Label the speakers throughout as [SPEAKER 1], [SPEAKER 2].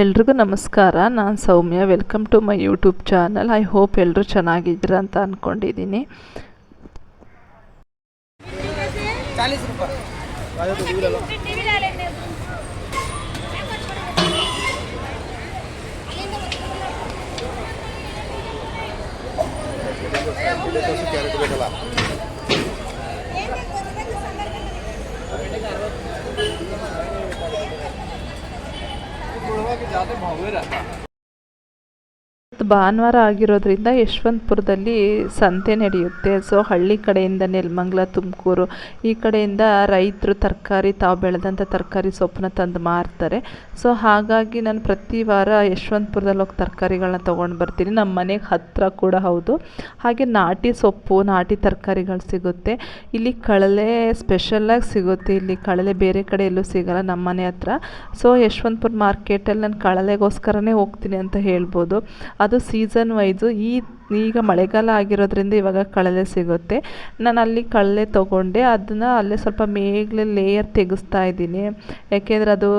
[SPEAKER 1] ಎಲ್ರಿಗೂ ನಮಸ್ಕಾರ. ನಾನು Soumya. Welcome to my YouTube channel I hope ಎಲ್ಲರೂ ಚೆನ್ನಾಗಿದ್ದೀರ ಅಂತ ಅಂದ್ಕೊಂಡಿದ್ದೀನಿ
[SPEAKER 2] कि ज़्यादा भाव रहता
[SPEAKER 1] है। ಭಾನುವಾರ ಆಗಿರೋದ್ರಿಂದ ಯಶವಂತಪುರದಲ್ಲಿ ಸಂತೆ ನಡೆಯುತ್ತೆ. ಸೊ ಹಳ್ಳಿ ಕಡೆಯಿಂದ ನೆಲಮಂಗ್ಲ, ತುಮಕೂರು ಈ ಕಡೆಯಿಂದ ರೈತರು ತರಕಾರಿ ತಾವು ಬೆಳೆದಂಥ ತರಕಾರಿ ಸೊಪ್ಪನ್ನ ತಂದು ಮಾರ್ತಾರೆ. ಸೊ ಹಾಗಾಗಿ ನಾನು ಪ್ರತಿ ವಾರ ಯಶವಂತಪುರದಲ್ಲಿ ಹೋಗಿ ತರಕಾರಿಗಳನ್ನ ತೊಗೊಂಡು ಬರ್ತೀನಿ. ನಮ್ಮ ಮನೆಗೆ ಹತ್ತಿರ ಕೂಡ ಹೌದು. ಹಾಗೆ ನಾಟಿ ಸೊಪ್ಪು, ನಾಟಿ ತರಕಾರಿಗಳು ಸಿಗುತ್ತೆ. ಇಲ್ಲಿ ಕಳಲೆ ಸ್ಪೆಷಲ್ಲಾಗಿ ಸಿಗುತ್ತೆ. ಇಲ್ಲಿ ಕಳಲೆ ಬೇರೆ ಕಡೆ ಎಲ್ಲೂ ಸಿಗಲ್ಲ ನಮ್ಮ ಮನೆ ಹತ್ರ. ಸೊ ಯಶವಂತಪುರ ಮಾರ್ಕೆಟಲ್ಲಿ ನಾನು ಕಳಲೆಗೋಸ್ಕರನೇ ಹೋಗ್ತೀನಿ ಅಂತ ಹೇಳ್ಬೋದು. ಅದು ಸೀಸನ್ ವೈಸು ಈ, ಈಗ ಮಳೆಗಾಲ ಆಗಿರೋದ್ರಿಂದ ಇವಾಗ ಕಳಲೆ ಸಿಗುತ್ತೆ. ನಾನು ಅಲ್ಲಿ ಕಳಲೆ ತೊಗೊಂಡೆ, ಅದನ್ನು ಅಲ್ಲೇ ಸ್ವಲ್ಪ ಮೇಗ್ಲೆ ಲೇಯರ್ ತೆಗೆಸ್ತಾ ಇದ್ದೀನಿ. ಯಾಕೆಂದರೆ ಅದು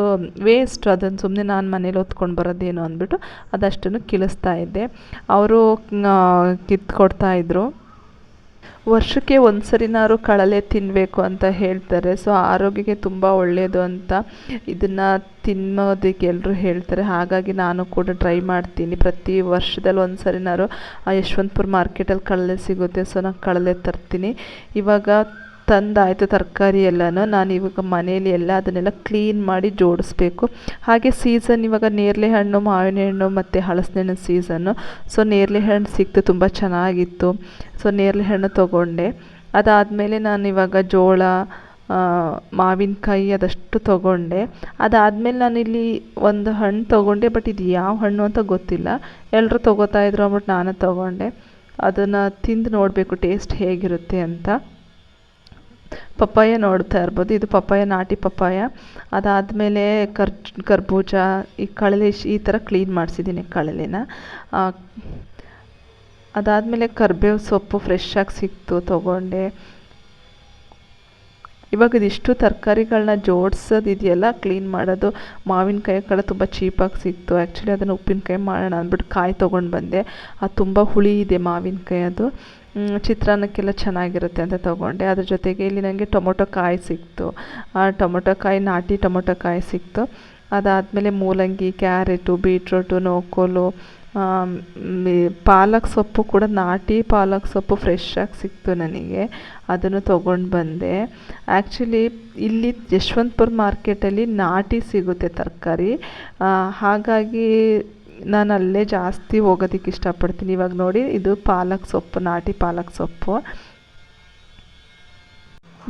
[SPEAKER 1] ವೇಸ್ಟ್ ಅದನ್ನು ಸುಮ್ಮನೆ ನಾನು ಮನೇಲಿ ಹೊತ್ಕೊಂಡು ಬರೋದೇನು ಅಂದ್ಬಿಟ್ಟು ಅದಷ್ಟನ್ನು ಕಿಳಿಸ್ತಾ ಇದ್ದೆ. ಅವರು ಕಿತ್ಕೊಡ್ತಾ ಇದ್ರು. ವರ್ಷಕ್ಕೆ ಒಂದು ಸರಿನಾದ್ರು ಕಳಲೆ ತಿನ್ನಬೇಕು ಅಂತ ಹೇಳ್ತಾರೆ. ಸೊ ಆರೋಗ್ಯಕ್ಕೆ ತುಂಬ ಒಳ್ಳೆಯದು ಅಂತ ಇದನ್ನು ತಿನ್ನೋದಕ್ಕೆ ಎಲ್ಲರೂ ಹೇಳ್ತಾರೆ. ಹಾಗಾಗಿ ನಾನು ಕೂಡ ಟ್ರೈ ಮಾಡ್ತೀನಿ. ಪ್ರತಿ ವರ್ಷದಲ್ಲಿ ಒಂದು ಸರಿನಾದ್ರು ಆ ಯಶವಂತಪುರ ಮಾರ್ಕೆಟಲ್ಲಿ ಕಳಲೆ ಸಿಗುತ್ತೆ. ಸೊ ನಾನು ಕಳಲೆ ತರ್ತೀನಿ. ಇವಾಗ ತಂದಾಯಿತು ತರಕಾರಿ ಎಲ್ಲನೂ. ನಾನು ಇವಾಗ ಮನೇಲಿ ಎಲ್ಲ ಅದನ್ನೆಲ್ಲ ಕ್ಲೀನ್ ಮಾಡಿ ಜೋಡಿಸ್ಬೇಕು. ಹಾಗೆ ಸೀಸನ್ ಇವಾಗ ನೇರಳೆ ಹಣ್ಣು, ಮಾವಿನ ಹಣ್ಣು ಮತ್ತು ಹಣ್ಣು ಸೀಸನ್ನು ಸೊ ನೇರಳೆ ಹಣ್ಣು ಸಿಕ್ತು, ತುಂಬ ಚೆನ್ನಾಗಿತ್ತು. ಸೊ ನೇರಳೆ ಹಣ್ಣು ತೊಗೊಂಡೆ. ಅದಾದಮೇಲೆ ನಾನು ಇವಾಗ ಜೋಳ ಮಾವಿನಕಾಯಿ ಅದಷ್ಟು ತೊಗೊಂಡೆ. ಅದಾದಮೇಲೆ ನಾನಿಲ್ಲಿ ಒಂದು ಹಣ್ಣು ತೊಗೊಂಡೆ ಬಟ್ ಇದು ಯಾವ ಹಣ್ಣು ಅಂತ ಗೊತ್ತಿಲ್ಲ. ಎಲ್ಲರೂ ತೊಗೋತಾ ಇದ್ರು ಅಂದ್ಬಿಟ್ಟು ನಾನು ತೊಗೊಂಡೆ. ಅದನ್ನು ತಿಂದು ನೋಡಬೇಕು ಟೇಸ್ಟ್ ಹೇಗಿರುತ್ತೆ ಅಂತ. ಪಪ್ಪಾಯ ನೋಡ್ತಾ ಇರ್ಬೋದು. ಇದು ಪಪ್ಪಾಯ, ನಾಟಿ ಪಪ್ಪಾಯ. ಅದಾದಮೇಲೆ ಕರ್, ಕರ್ಬೂಜ, ಈ ಕಳಲೆ ಈ ಥರ ಕ್ಲೀನ್ ಮಾಡಿಸಿದ್ದೀನಿ ಕಳಲೆನ ಅದಾದಮೇಲೆ ಕರ್ಬೇವು ಸೊಪ್ಪು ಫ್ರೆಶ್ಶಾಗಿ ಸಿಕ್ತು, ತೊಗೊಂಡೆ. ಇವಾಗ ಇದಿಷ್ಟು ತರಕಾರಿಗಳನ್ನ ಜೋಡಿಸೋದು ಇದೆಯಲ್ಲ ಕ್ಲೀನ್ ಮಾಡೋದು. ಮಾವಿನಕಾಯಿ ಕಡೆ ತುಂಬ ಚೀಪಾಗಿ ಸಿಕ್ತು. ಆ್ಯಕ್ಚುಲಿ ಅದನ್ನು ಉಪ್ಪಿನಕಾಯಿ ಮಾಡೋಣ ಅಂದ್ಬಿಟ್ಟು ಕಾಯಿ ತೊಗೊಂಡು ಬಂದೆ. ಅದು ತುಂಬ ಹುಳಿ ಇದೆ ಮಾವಿನಕಾಯಿ ಅದು ಚಿತ್ರಾನ್ನಕ್ಕೆಲ್ಲ ಚೆನ್ನಾಗಿರುತ್ತೆ ಅಂತ ತೊಗೊಂಡೆ. ಅದ್ರ ಜೊತೆಗೆ ಇಲ್ಲಿ ನನಗೆ ಟೊಮೊಟೊ ಕಾಯಿ ಸಿಕ್ತು. ಆ ಟೊಮೊಟೊ ಕಾಯಿ, ನಾಟಿ ಟೊಮೊಟೊ ಕಾಯಿ ಸಿಕ್ತು. ಅದಾದಮೇಲೆ ಮೂಲಂಗಿ, ಕ್ಯಾರೆಟು, ಬೀಟ್ರೋಟು ನೋಕೋಲು ಪಾಲಕ್ ಸೊಪ್ಪು ಕೂಡ ನಾಟಿ ಪಾಲಕ್ ಸೊಪ್ಪು ಫ್ರೆಶ್ಶಾಗಿ ಸಿಕ್ತು ನನಗೆ. ಅದನ್ನು ತೊಗೊಂಡು ಬಂದೆ. ಆ್ಯಕ್ಚುಲಿ ಇಲ್ಲಿ ಯಶವಂತಪುರ ಮಾರ್ಕೆಟಲ್ಲಿ ನಾಟಿ ಸಿಗುತ್ತೆ ತರಕಾರಿ. ಹಾಗಾಗಿ ನಾನು ಅಲ್ಲೇ ಜಾಸ್ತಿ ಹೋಗೋದಕ್ಕೆ ಇಷ್ಟಪಡ್ತೀನಿ. ಇವಾಗ ನೋಡಿ ಇದು ಪಾಲಕ್ ಸೊಪ್ಪು ನಾಟಿ ಪಾಲಕ್ ಸೊಪ್ಪು.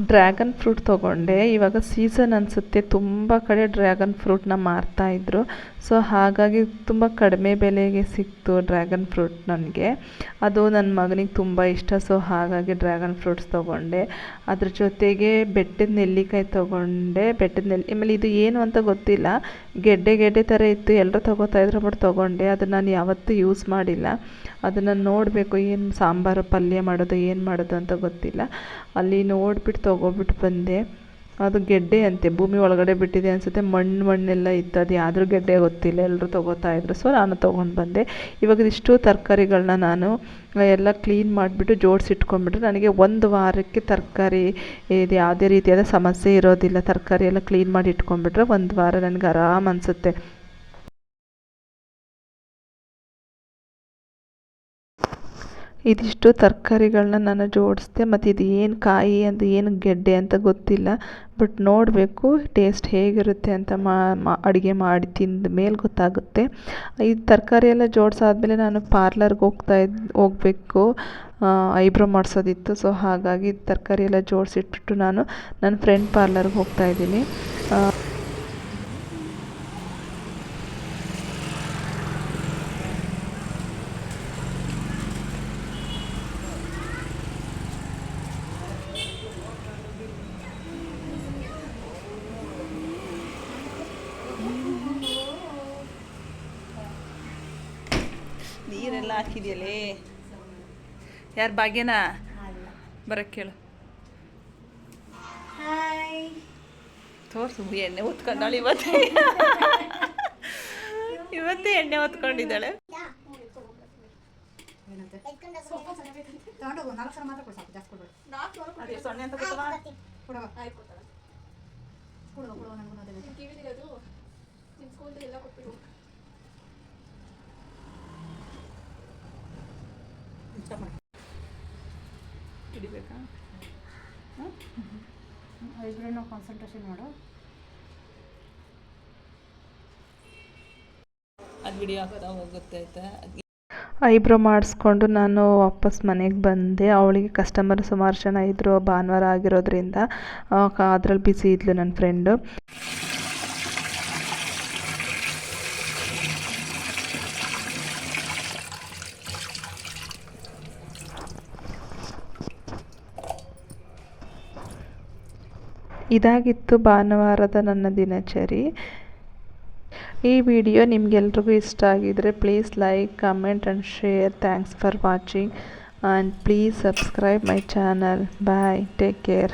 [SPEAKER 1] ಡ್ರ್ಯಾಗನ್ ಫ್ರೂಟ್ ತೊಗೊಂಡೆ. ಇವಾಗ ಸೀಸನ್ ಅನಿಸುತ್ತೆ. ತುಂಬ ಕಡೆ ಡ್ರ್ಯಾಗನ್ ಫ್ರೂಟ್ನ ಮಾರ್ತಾಯಿದ್ರು ಸೊ ಹಾಗಾಗಿ ತುಂಬ ಕಡಿಮೆ ಬೆಲೆಗೆ ಸಿಕ್ತು ಡ್ರ್ಯಾಗನ್ ಫ್ರೂಟ್ ನನಗೆ. ಅದು ನನ್ನ ಮಗನಿಗೆ ತುಂಬ ಇಷ್ಟ. ಸೊ ಹಾಗಾಗಿ ಡ್ರ್ಯಾಗನ್ ಫ್ರೂಟ್ಸ್ ತೊಗೊಂಡೆ. ಅದ್ರ ಜೊತೆಗೆ ಬೆಟ್ಟದ ನೆಲ್ಲಿಕಾಯಿ ತೊಗೊಂಡೆ. ಬೆಟ್ಟದ ನೆಲ್ಲಿ, ಆಮೇಲೆ ಇದು ಏನು ಅಂತ ಗೊತ್ತಿಲ್ಲ. ಗೆಡ್ಡೆ ಗೆಡ್ಡೆ ಥರ ಇತ್ತು. ಎಲ್ಲರೂ ತೊಗೋತಾ ಇದ್ರು, ಬಟ್ ತೊಗೊಂಡೆ. ಅದನ್ನು ನಾನು ಯಾವತ್ತೂ ಯೂಸ್ ಮಾಡಿಲ್ಲ. ಅದನ್ನು ನೋಡಬೇಕು, ಏನು ಸಾಂಬಾರು ಪಲ್ಯ ಮಾಡೋದು, ಏನು ಮಾಡೋದು ಅಂತ ಗೊತ್ತಿಲ್ಲ. ಅಲ್ಲಿ ನೋಡಿಬಿಟ್ಟು ತೊಗೊಬಿಟ್ಟು ಬಂದೆ. ಅದು ಗೆಡ್ಡೆ ಅಂತೆ, ಭೂಮಿ ಒಳಗಡೆ ಬಿಟ್ಟಿದೆ ಅನಿಸುತ್ತೆ. ಮಣ್ಣು ಮಣ್ಣೆಲ್ಲ ಇತ್ತು ಅದು ಯಾವ್ದ್ರ ಗೆಡ್ಡೆ ಗೊತ್ತಿಲ್ಲ. ಎಲ್ಲರೂ ತೊಗೋತಾ ಇದ್ರು. ಸೊ ನಾನು ತೊಗೊಂಡು ಬಂದೆ. ಇವಾಗ ಇಷ್ಟು ತರಕಾರಿಗಳನ್ನ ನಾನು ಎಲ್ಲ ಕ್ಲೀನ್ ಮಾಡಿಬಿಟ್ಟು ಜೋಡಿಸಿಟ್ಕೊಂಡ್ಬಿಟ್ರೆ ನನಗೆ ಒಂದು ವಾರಕ್ಕೆ ತರಕಾರಿ, ಇದು ಯಾವುದೇ ರೀತಿಯಾದ ಸಮಸ್ಯೆ ಇರೋದಿಲ್ಲ. ತರಕಾರಿ ಎಲ್ಲ ಕ್ಲೀನ್ ಮಾಡಿ ಇಟ್ಕೊಂಡ್ಬಿಟ್ರೆ ಒಂದು ವಾರ ನನಗೆ ಆರಾಮ್ ಅನಿಸುತ್ತೆ. ಇದಿಷ್ಟು ತರಕಾರಿಗಳನ್ನ ನಾನು ಜೋಡಿಸ್ದೆ, ಮತ್ತು ಇದು ಏನು ಕಾಯಿ ಅಂತ ಏನು ಗೆಡ್ಡೆ ಅಂತ ಗೊತ್ತಿಲ್ಲ. ಬಟ್ ನೋಡಬೇಕು, ಟೇಸ್ಟ್ ಹೇಗಿರುತ್ತೆ ಅಂತ ಮಾ ಅಡುಗೆ ಮಾಡಿ ತಿಂದ ಮೇಲೆ ಗೊತ್ತಾಗುತ್ತೆ. ಈ ತರಕಾರಿ ಎಲ್ಲ ಜೋಡಿಸಾದ್ಮೇಲೆ ನಾನು ಪಾರ್ಲರ್ಗೆ ಹೋಗ್ತಾ ಇದ್, ಹೋಗ್ಬೇಕು. ಐಬ್ರೋ ಮಾಡಿಸೋದಿತ್ತು, ಸೊ ಹಾಗಾಗಿ ತರಕಾರಿ ಎಲ್ಲ ಜೋಡಿಸಿಟ್ಬಿಟ್ಟು ನಾನು, ನನ್ನ ಫ್ರೆಂಡ್ ಪಾರ್ಲರ್ಗೆ ಹೋಗ್ತಾಯಿದ್ದೀನಿ ನೀರೆಲ್ಲ ಹಾಕಿದೆಯಲ್ಲೇ? ಯಾರು ಭಾಗ್ಯನಾ? ಬರಕ್ಕೆ ಕೇಳು. ತೋರ್ಸು ಎಣ್ಣೆ ಹೊತ್ಕೊಂಡಳು ಇವತ್ತು. ಇವತ್ತೇ ಎಣ್ಣೆ ಹೊತ್ಕೊಂಡಿದ್ದಾಳೆ.
[SPEAKER 3] ತಗೊಂಡೋಗು ನಾಲ್ಕು ಸಲ ಮಾತ್ರ ಕೊಡು ಸಾಕು ಜಾಸ್ತಿ ಕೊಡ್ಬೇಡ
[SPEAKER 1] ಅದೇ ಸೊನ್ನೆ ಅಂತ ಗೊತ್ತಲ್ಲ
[SPEAKER 3] ಕೊಡುವ ಕೊಡುವ ಕೊಡುವ ನನಗೂ ಅದೇ ಬೇಕು.
[SPEAKER 1] ಹಿಡಿಬೇಕಾ
[SPEAKER 3] ಐಬ್ರೋನ ಕಾನ್ಸಂಟ್ರೇಷನ್ ಮಾಡು.
[SPEAKER 1] ಅದು ವಿಡಿಯೋ ಆಗ್ತಾ ಹೋಗುತ್ತೆ ಆಯ್ತಾ ಐಬ್ರೋ ಮಾಡಿಸ್ಕೊಂಡು ನಾನು ವಾಪಸ್ ಮನೆಗೆ ಬಂದೆ. ಅವಳಿಗೆ ಕಸ್ಟಮರ್ ಸುಮಾರು ಜನ ಇದ್ದರು ಭಾನುವಾರ ಆಗಿರೋದ್ರಿಂದ ಅದ್ರಲ್ಲಿ ಬಿಸಿ ಇದ್ಲು ನನ್ನ ಫ್ರೆಂಡು ಇದಾಗಿತ್ತು ಭಾನುವಾರದ ನನ್ನ ದಿನಚರಿ. ಈ ವಿಡಿಯೋ ನಿಮಗೆಲ್ರಿಗೂ ಇಷ್ಟ ಆಗಿದರೆ please like comment and share thanks for watching and please subscribe my channel bye take care